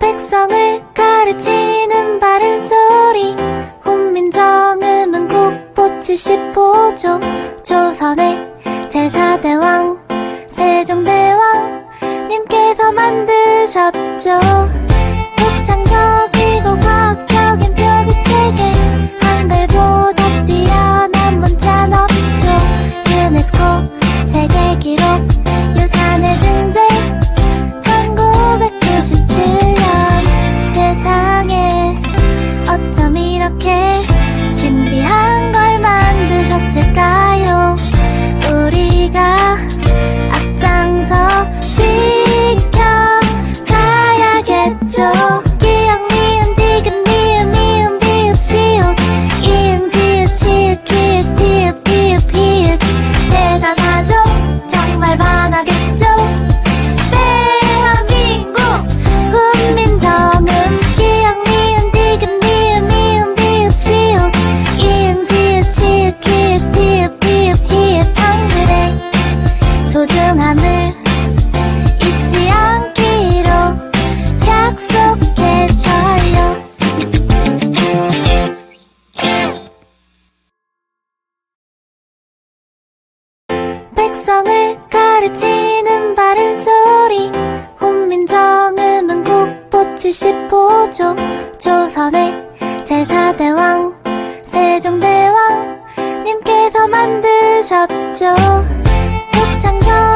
백성을 가르치는 바른 소리. 훈민정음은 국보 75조 조선의 제4대왕 세종대왕 님께서 만드셨죠 소중함을 잊지 않기로 약속해줘요. 백성을 가르치는 바른 소리 훈민정음은 국보 75조 조선의 제4대왕 세종대왕 님께서 만드셨죠 항상 겨.